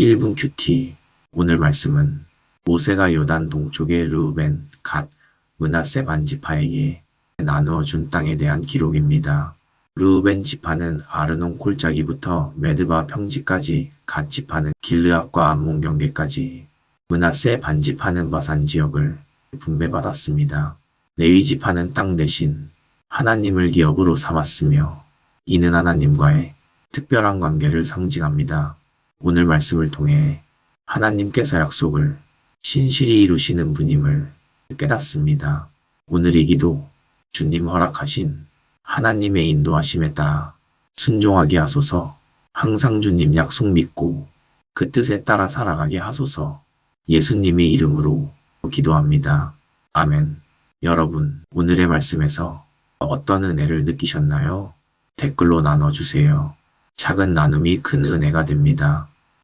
1분 큐티 오늘 말씀은 모세가 요단 동쪽의 르우벤, 갓, 문하세 반지파에게 나누어 준 땅에 대한 기록입니다. 르우벤 지파는 아르논 골짜기부터 메드바 평지까지, 갓 지파는 길르앗과 암몬 경계까지, 문하세 반지파는 바산 지역을 분배받았습니다. 레위 지파는 땅 대신 하나님을 기업으로 삼았으며 이는 하나님과의 특별한 관계를 상징합니다. 오늘 말씀을 통해 하나님께서 약속을 신실히 이루시는 분임을 깨닫습니다. 오늘의 기도 주님 허락하신 하나님의 인도하심에 따라 순종하게 하소서 항상 주님 약속 믿고 그 뜻에 따라 살아가게 하소서 예수님의 이름으로 기도합니다. 아멘. 여러분, 오늘의 말씀에서 어떤 은혜를 느끼셨나요? 댓글로 나눠주세요. 작은 나눔이 큰 은혜가 됩니다.